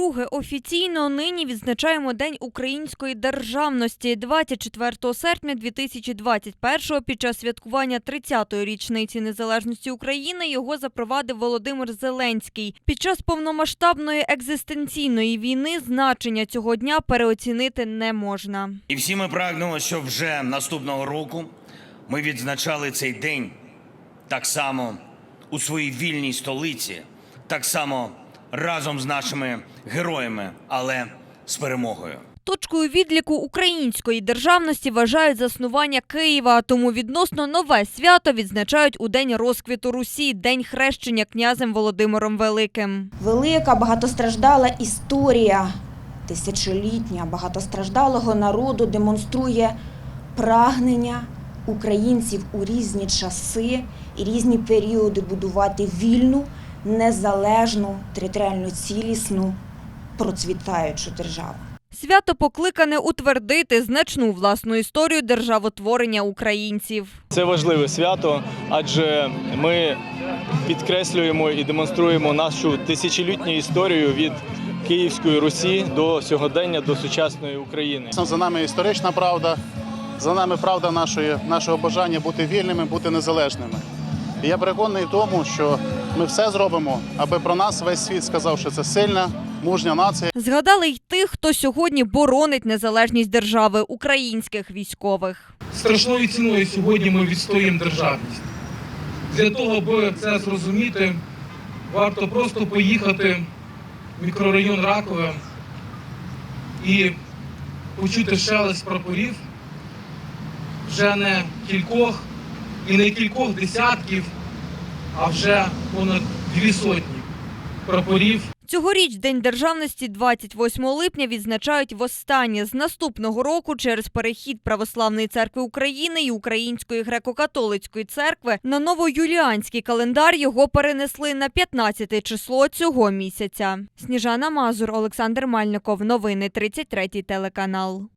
Вдруге офіційно нині відзначаємо День української державності 24 серпня 2021 під час святкування 30-ї річниці незалежності України його запровадив Володимир Зеленський. Під час повномасштабної екзистенційної війни значення цього дня переоцінити не можна. І всі ми прагнемо, щоб вже наступного року ми відзначали цей день так само у своїй вільній столиці, так само разом з нашими героями, але з перемогою. Точкою відліку української державності вважають заснування Києва, тому відносно нове свято відзначають у день розквіту Русі, день хрещення князем Володимиром Великим. Велика багатостраждала історія тисячолітня багатостраждалого народу демонструє прагнення українців у різні часи і різні періоди будувати вільну, незалежну, територіально цілісну, процвітаючу державу. Свято покликане утвердити значну власну історію державотворення українців. Це важливе свято, адже ми підкреслюємо і демонструємо нашу тисячолітню історію від Київської Русі до сьогодення, до сучасної України. За нами історична правда, за нами правда нашої, нашого бажання бути вільними, бути незалежними. І я переконаний в тому, що ми все зробимо, аби про нас весь світ сказав, що це сильна, мужня нація. Згадали й тих, хто сьогодні боронить незалежність держави українських військових. страшною ціною сьогодні ми відстоюємо державність. Для того, аби це зрозуміти, варто просто поїхати в мікрорайон Ракове і почути шелест прапорів вже не кількох і не кількох десятків, а вже понад дві сотні прапорів Цьогоріч День державності 28 липня відзначають востаннє з наступного року через перехід Православної церкви України і Української греко-католицької церкви на новоюліанський календар його перенесли на 15 число цього місяця. Сніжана Мазур, Олександр Мальников. Новини 33 телеканал.